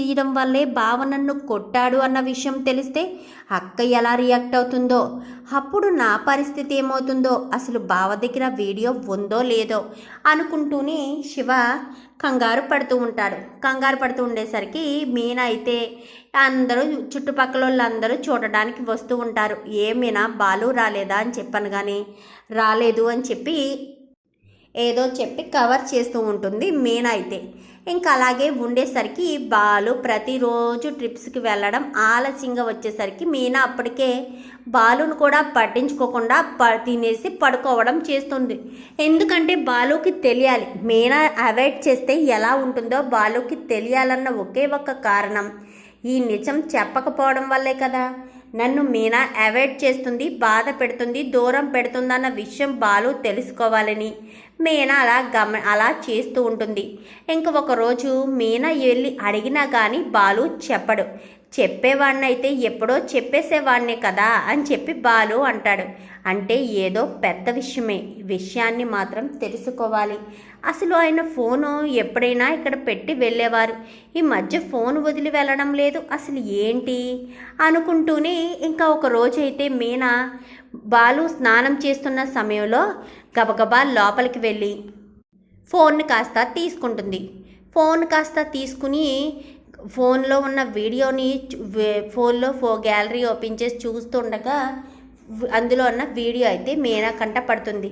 చేయడం వల్లే బావ నన్ను కొట్టాడు అన్న విషయం తెలిస్తే అక్క ఎలా రియాక్ట్ అవుతుందో అప్పుడు నా పరిస్థితి ఏమవుతుందో అసలు బావ దగ్గర వీడియో ఉందో లేదో అనుకుంటూనే శివ కంగారు పడుతూ ఉంటాడు. కంగారు పడుతూ ఉండేసరికి మీనా అయితే అందరూ చుట్టుపక్కల వాళ్ళందరూ చూడడానికి వస్తూ ఉంటారు. ఏ మీనా బాలు రాలేదా అని చెప్పాను కానీ రాలేదు అని చెప్పి ఏదో చెప్పి కవర్ చేస్తూ ఉంటుంది మీనా అయితే. ఇంకా అలాగే ఉండేసరికి బాలు ప్రతిరోజు ట్రిప్స్కి వెళ్ళడం ఆలస్యంగా వచ్చేసరికి మీనా అప్పటికే బాలును కూడా పట్టించుకోకుండా ప తినేసి పడుకోవడం చేస్తుంది. ఎందుకంటే బాలుకి తెలియాలి మీనా అవాయిడ్ చేస్తే ఎలా ఉంటుందో బాలుకి తెలియాలన్న ఒకే ఒక్క కారణం. ఈ నిజం చెప్పకపోవడం వల్లే కదా. నన్ను మీనా అవాయిడ్ చేస్తుంది బాధ పెడుతుంది దూరం పెడుతుందన్న విషయం బాలు తెలుసుకోవాలని. మీనా అలా గమ అలా చేస్తూ ఉంటుంది. ఇంక ఒకరోజు మీనా వెళ్ళి అడిగినా కానీ బాలు చెప్పడు. చెప్పేవాడినైతే ఎప్పుడో చెప్పేసేవాడినే కదా అని చెప్పి బాలు అంటాడు. అంటే ఏదో పెద్ద విషయమే. విషయాన్ని మాత్రం తెలుసుకోవాలి. అసలు ఆయన ఫోను ఎప్పుడైనా ఇక్కడ పెట్టి వెళ్ళేవారు. ఈ మధ్య ఫోన్ వదిలి వెళ్ళడం లేదు. అసలు ఏంటి? అనుకుంటూనే ఇంకా ఒక రోజు అయితే మీనా బాలు స్నానం చేస్తున్న సమయంలో గబగబా లోపలికి వెళ్ళి ఫోన్ని కాస్త తీసుకుంటుంది. ఫోన్ కాస్త తీసుకుని ఫోన్లో ఉన్న వీడియోని వే- ఫోన్లో ఫో గ్యాలరీ ఓపెన్ చేసి చూస్తుండగా అందులో ఉన్న వీడియో అయితే మీనా కంట పడుతుంది.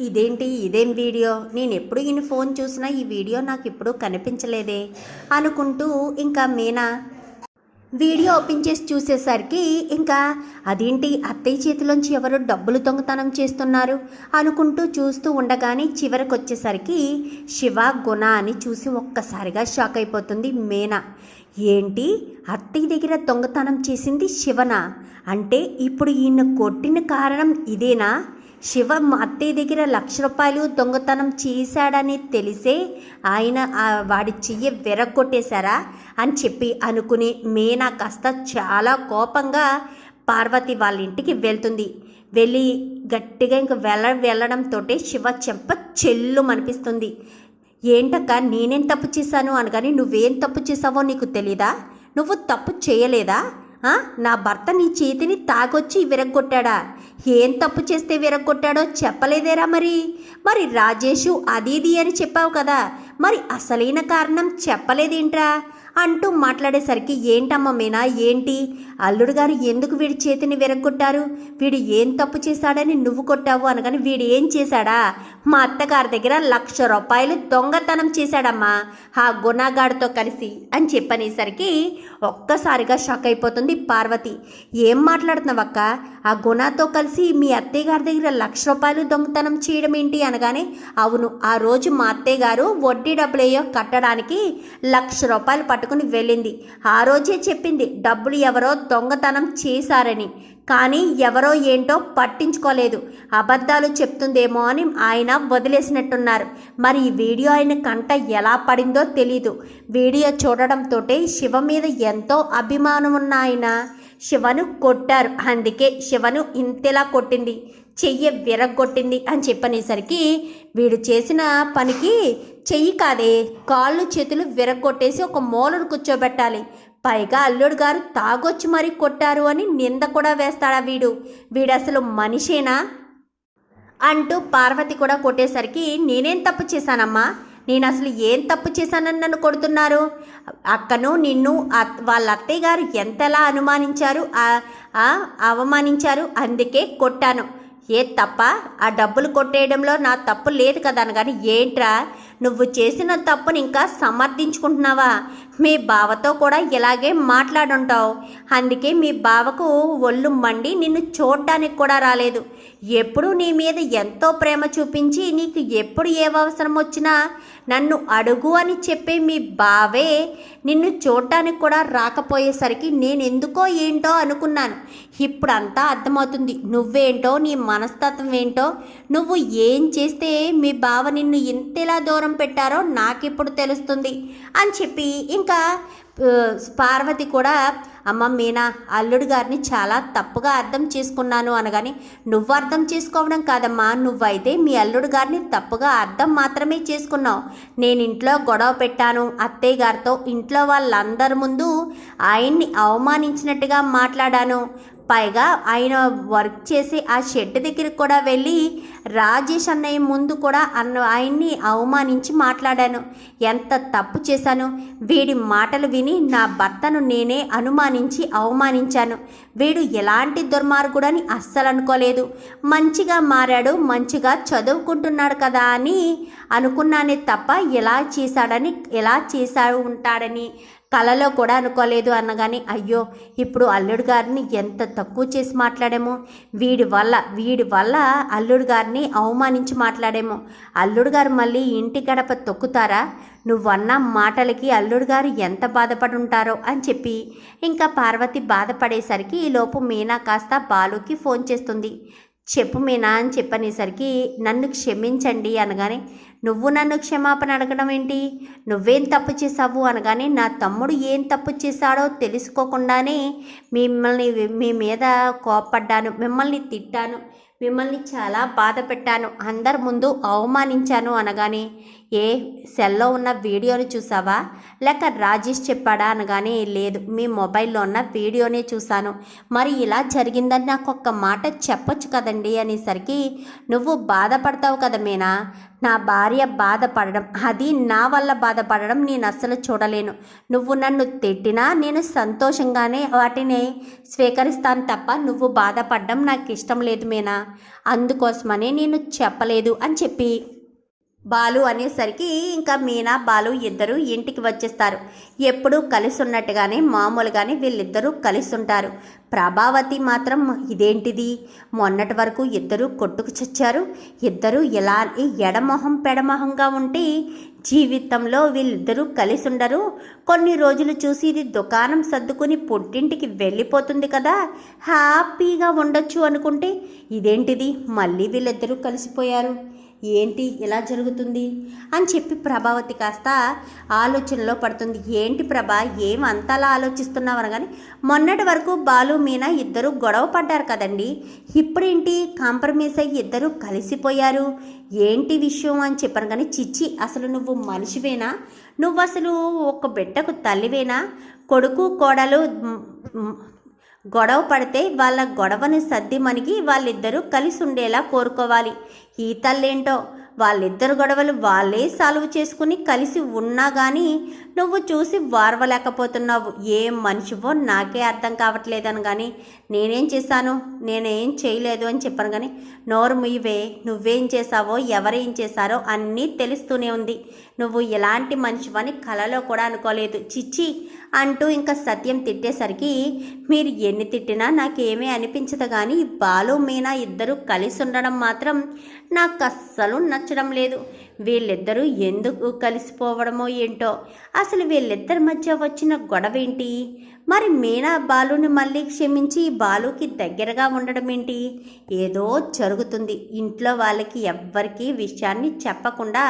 ఇదేంటి? ఇదేం వీడియో? నేను ఎప్పుడు ఈయన ఫోన్ చూసినా ఈ వీడియో నాకు ఇప్పుడు కనిపించలేదే అనుకుంటూ ఇంకా మీనా వీడియో ఓపెన్ చేసి చూసేసరికి ఇంకా అదేంటి అత్తయ్య చేతిలోంచి ఎవరు డబ్బులు దొంగతనం చేస్తున్నారు? అనుకుంటూ చూస్తూ ఉండగానే చివరికి వచ్చేసరికి శివ గుణ అని చూసి ఒక్కసారిగా షాక్ అయిపోతుంది మేనా. ఏంటి? అత్తయ్య దగ్గర దొంగతనం చేసింది శివనా? అంటే ఇప్పుడు ఈయన కొట్టిన కారణం ఇదేనా? శివ మా అత్తయ్య దగ్గర లక్ష రూపాయలు దొంగతనం చేశాడని తెలిసే ఆయన వాడి చెయ్యి వెరగొట్టేశారా అని చెప్పి అనుకుని మీనా కాస్త చాలా కోపంగా పార్వతి వాళ్ళ ఇంటికి వెళ్తుంది. వెళ్ళి గట్టిగా ఇంక వెళ్ళ వెళ్ళడంతో శివ చెంప చెల్లు అనిపిస్తుంది ఏంటక్క నేనేం తప్పు చేశాను? అనగాని నువ్వేం తప్పు చేసావో నీకు తెలీదా? నువ్వు తప్పు చేయలేదా? నా భర్త నీ చేతిని తాగొచ్చి విరగ్గొట్టాడా? ఏం తప్పు చేస్తే విరగొట్టాడో చెప్పలేదేరా మరి? మరి రాజేషు అది ఇది అని చెప్పావు కదా మరి అసలైన కారణం చెప్పలేదేంట్రా? అంటూ మాట్లాడేసరికి ఏంటమ్మ మీనా ఏంటి? అల్లుడు గారు ఎందుకు వీడి చేతిని విరగ్గొట్టారు? వీడు ఏం తప్పు చేశాడని నువ్వు కొట్టావు అనగానే వీడు ఏం చేశాడా? మా అత్తగారి దగ్గర లక్ష రూపాయలు దొంగతనం చేశాడమ్మా ఆ గుణగాడితో కలిసి అని చెప్పనేసరికి ఒక్కసారిగా షాక్ అయిపోతుంది పార్వతి. ఏం మాట్లాడుతున్నావక్క? ఆ గుణతో కలిసి మీ అత్తయ్య గారి దగ్గర లక్ష రూపాయలు దొంగతనం చేయడం ఏంటి అనగానే అవును ఆ రోజు మా అత్తయ్య గారు వడ్డీ డబ్బులేయో కట్టడానికి లక్ష రూపాయలు పట్టుకుని వెళ్ళింది. ఆ రోజే చెప్పింది డబ్బులు ఎవరో దొంగతనం చేశారని. కానీ ఎవరో ఏంటో పట్టించుకోలేదు. అబద్ధాలు చెప్తుందేమో అని ఆయన వదిలేసినట్టున్నారు. మరి ఈ వీడియో ఆయన కంట ఎలా పడిందో తెలీదు. వీడియో చూడడంతో శివ మీద ఎంతో అభిమానం ఉన్న ఆయన. శివను కొట్టారు. అందుకే శివను ఇంతలా కొట్టింది? చెయ్యి విరగొట్టింది అని చెప్పనేసరికి వీడు చేసిన పనికి చెయ్యి కాదే కాళ్ళు చేతులు విరగొట్టేసి ఒక మూలను కూర్చోబెట్టాలి. పైగా అల్లుడు గారు తాగొచ్చి మరీ కొట్టారు అని నింద కూడా వేస్తాడా వీడు? వీడు అసలు మనిషేనా? అంటూ పార్వతి కూడా కొట్టేసరికి నేనేం తప్పు చేశానమ్మా? నేను అసలు ఏం తప్పు చేశానని నన్ను కొడుతున్నారు? అక్కను నిన్ను వాళ్ళ అత్తయ్య గారు ఎంతలా అనుమానించారు ఆ అవమానించారు అందుకే కొట్టాను. ఏ తప్ప? ఆ డబ్బులు కొట్టేయడంలో నా తప్పు లేదు కదా అనగాని ఏంట్రా? నువ్వు చేసిన తప్పుని ఇంకా సమర్థించుకుంటున్నావా? మీ బావతో కూడా ఇలాగే మాట్లాడుంటావు. అందుకే మీ బావకు ఒళ్ళు మండి నిన్ను చూడడానికి కూడా రాలేదు. ఎప్పుడు నీ మీద ఎంతో ప్రేమ చూపించి నీకు ఎప్పుడు ఏ అవసరం వచ్చినా నన్ను అడుగు అని చెప్పే మీ బావే నిన్ను చూడటానికి కూడా రాకపోయేసరికి నేను ఎందుకో ఏంటో అనుకున్నాను. ఇప్పుడు అంతా అర్థమవుతుంది. నువ్వేంటో నీ మనస్తత్వం ఏంటో నువ్వు ఏం చేస్తే మీ బావ నిన్ను ఇంతలా దూరం పెట్టారో నాకిప్పుడు తెలుస్తుంది అని చెప్పి ఇంకా పార్వతి కూడా అమ్మ మీనా అల్లుడు గారిని చాలా తప్పుగా అర్థం చేసుకున్నాను అనగాని నువ్వు అర్థం చేసుకోవడం కాదమ్మా నువ్వైతే మీ అల్లుడు గారిని తప్పుగా అర్థం మాత్రమే చేసుకున్నావు. నేను ఇంట్లో గొడవ పెట్టాను అత్తయ్య గారితో ఇంట్లో వాళ్ళందరి ముందు ఆయన్ని అవమానించినట్టుగా మాట్లాడాను. పైగా ఆయన వర్క్ చేసి ఆ షెడ్ దగ్గరికి కూడా వెళ్ళి రాజేష్ అన్నయ్య ముందు కూడా అన్న ఆయన్ని అవమానించి మాట్లాడాను. ఎంత తప్పు చేశాను? వీడి మాటలు విని నా భర్తను నేనే అనుమానించి అవమానించాను. వీడు ఎలాంటి దుర్మార్గుడని అస్సలు అనుకోలేదు. మంచిగా మారాడు మంచిగా చదువుకుంటున్నాడు కదా అని అనుకున్నానే తప్ప ఎలా చేశాడని ఎలా చేశాడు ఉంటాడని కలలో కూడా అనుకోలేదు అన్నగాని అయ్యో ఇప్పుడు అల్లుడు గారిని ఎంత తక్కువ చేసి మాట్లాడేమో. వీడి వల్ల వీడి వల్ల అల్లుడు గారిని అవమానించి మాట్లాడేమో. అల్లుడు గారు మళ్ళీ ఇంటి గడప తొక్కుతారా? నువ్వన్న మాటలకి అల్లుడు గారు ఎంత బాధపడి ఉంటారో అని చెప్పి ఇంకా పార్వతి బాధపడేసరికి ఈలోపు మీనా కాస్త బాలుకి ఫోన్ చేస్తుంది. చెప్పు మీనా అని చెప్పనేసరికి నన్ను క్షమించండి అనగానే నువ్వు నన్ను క్షమాపణ అడగడం ఏంటి? నువ్వేం తప్పు చేసావు అనగానే నా తమ్ముడు ఏం తప్పు చేశాడో తెలుసుకోకుండానే మిమ్మల్ని మీ మీద కోపడ్డాను మిమ్మల్ని తిట్టాను మిమ్మల్ని చాలా బాధ పెట్టాను అందరి ముందు అవమానించాను అనగానే ఏ సెల్లో ఉన్న వీడియోని చూసావా? లేక రాజేష్ చెప్పాడా అనగానే లేదు మీ మొబైల్లో ఉన్న వీడియోనే చూశాను. మరి ఇలా జరిగిందని నాకు ఒక్క మాట చెప్పొచ్చు కదండి అనేసరికి నువ్వు బాధపడతావు కదా మీనా? నా భార్య బాధపడడం అది నా వల్ల బాధపడడం నేను అస్సలు చూడలేను. నువ్వు నన్ను తిట్టినా నేను సంతోషంగానే వాటిని స్వీకరిస్తాను తప్ప నువ్వు బాధపడడం నాకు ఇష్టం లేదు మీనా. అందుకోసమనే నేను చెప్పలేదు అని చెప్పి బాలు అనేసరికి ఇంకా మీనా బాలు ఇద్దరు ఇంటికి వచ్చేస్తారు. ఎప్పుడూ కలిసి ఉన్నట్టుగానే మామూలుగానే వీళ్ళిద్దరూ కలిసి ఉంటారు ప్రభావతి మాత్రం ఇదేంటిది? మొన్నటి వరకు ఇద్దరు కొట్టుకు చచ్చారు. ఇద్దరు ఎలా ఎడమొహం పెడమొహంగా ఉంటే జీవితంలో వీళ్ళిద్దరూ కలిసి ఉండరు కొన్ని రోజులు చూసి ఇది దుకాణం సర్దుకుని పుట్టింటికి వెళ్ళిపోతుంది కదా. హ్యాపీగా ఉండొచ్చు అనుకుంటే ఇదేంటిది? మళ్ళీ వీళ్ళిద్దరూ కలిసిపోయారు. ఏంటి ఇలా జరుగుతుంది? అని చెప్పి ప్రభావతి కాస్త ఆలోచనలో పడుతుంది. ఏంటి ప్రభా ఏం అంతలా ఆలోచిస్తున్నావు అనగానే మొన్నటి వరకు బాలు మీనా ఇద్దరు గొడవ పడ్డారు కదండి. ఇప్పుడేంటి? కాంప్రమైజ్ అయ్యి ఇద్దరు కలిసిపోయారు. ఏంటి విషయం అని చెప్పాను కానీ చిచ్చి అసలు నువ్వు మనిషివేనా? నువ్వు అసలు ఒక బిడ్డకు తల్లివేనా? కొడుకు కోడలు గొడవ పడితే వాళ్ళ గొడవని సర్ది మనకి వాళ్ళిద్దరూ కలిసి ఉండేలా కోరుకోవాలి. ఈ తల్లేంటో? వాళ్ళిద్దరు గొడవలు వాళ్ళే సాల్వ్ చేసుకుని కలిసి ఉన్నా కానీ నువ్వు చూసి వారవలేకపోతున్నావు. ఏం మనిషివో నాకే అర్థం కావట్లేదని కానీ నేనేం చేశాను? నేనేం చేయలేదు అని చెప్పాను కానీ నోరు ముయ్యవే నువ్వేం చేశావో ఎవరేం చేశారో అన్నీ తెలుస్తూనే ఉంది. నువ్వు ఎలాంటి మనిషివని కలలో కూడా అనుకోలేదు. చిచ్చి! అంటూ ఇంకా సత్యం తిట్టేసరికి మీరు ఎన్ని తిట్టినా నాకేమీ అనిపించదు కానీ బాలు మీనా ఇద్దరు కలిసి ఉండడం మాత్రం నాకు అస్సలు నచ్చడం లేదు. వీళ్ళిద్దరూ ఎందుకు కలిసిపోవడమో ఏంటో? అసలు వీళ్ళిద్దరి మధ్య వచ్చిన గొడవ ఏంటి మరి మీనా బాలుని మళ్ళీ క్షమించి బాలుకి దగ్గరగా ఉండడం ఏంటి? ఏదో జరుగుతుంది. ఇంట్లో వాళ్ళకి ఎవ్వరికీ విషయాన్ని చెప్పకుండా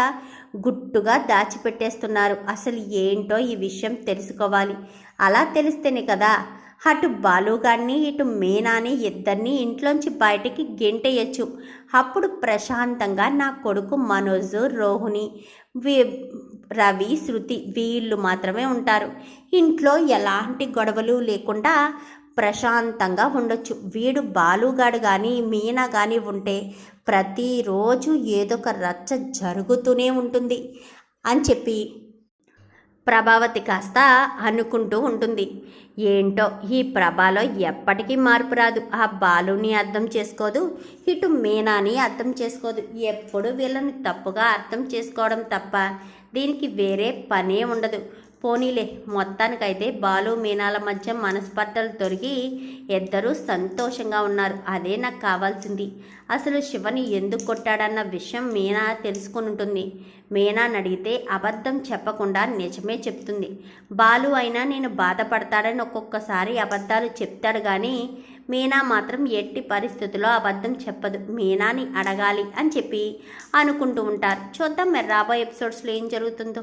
గుట్టుగా దాచిపెట్టేస్తున్నారు. అసలు ఏంటో ఈ విషయం తెలుసుకోవాలి. అలా తెలిస్తేనే కదా. అటు బాలుగాన్ని ఇటు మీనాని ఇద్దరిని ఇంట్లోంచి బయటికి గెంటేయచ్చు. అప్పుడు ప్రశాంతంగా నా కొడుకు మనోజ్ రోహిణి రవి శృతి వీళ్ళు మాత్రమే ఉంటారు. ఇంట్లో ఎలాంటి గొడవలు లేకుండా ప్రశాంతంగా ఉండొచ్చు. వీడు బాలుగాడు కానీ మీనా కానీ ఉంటే ప్రతిరోజు ఏదో ఒక రచ్చ జరుగుతూనే ఉంటుంది అని చెప్పి ప్రభావతి కాస్త అనుకుంటూ ఉంటుంది. ఏంటో ఈ ప్రభాలో ఎప్పటికీ మార్పు రాదు. ఆ బాలుని అర్థం చేసుకోదు ఇటు మీనాని అర్థం చేసుకోదు. ఎప్పుడు వీళ్ళని తప్పుగా అర్థం చేసుకోవడం తప్ప దీనికి వేరే పనే ఉండదు. పోనీలే మొత్తానికైతే బాలు మీనాల మధ్య మనస్పర్ధలు తొలగి ఇద్దరూ సంతోషంగా ఉన్నారు. అదే నాకు కావాల్సింది. అసలు శివని ఎందుకు కొట్టాడన్న విషయం మీనా తెలుసుకుని ఉంటుంది మీనాని అడిగితే అబద్ధం చెప్పకుండా నిజమే చెప్తుంది. బాలు అయినా నేను బాధపడతాడని ఒక్కొక్కసారి అబద్ధాలు చెప్తాడు కానీ మీనా మాత్రం ఎట్టి పరిస్థితుల్లో అబద్ధం చెప్పదు. మీనాని అడగాలి అని చెప్పి అనుకుంటూ ఉంటారు. చూద్దాం మరి రాబోయే ఎపిసోడ్స్లో ఏం జరుగుతుందో.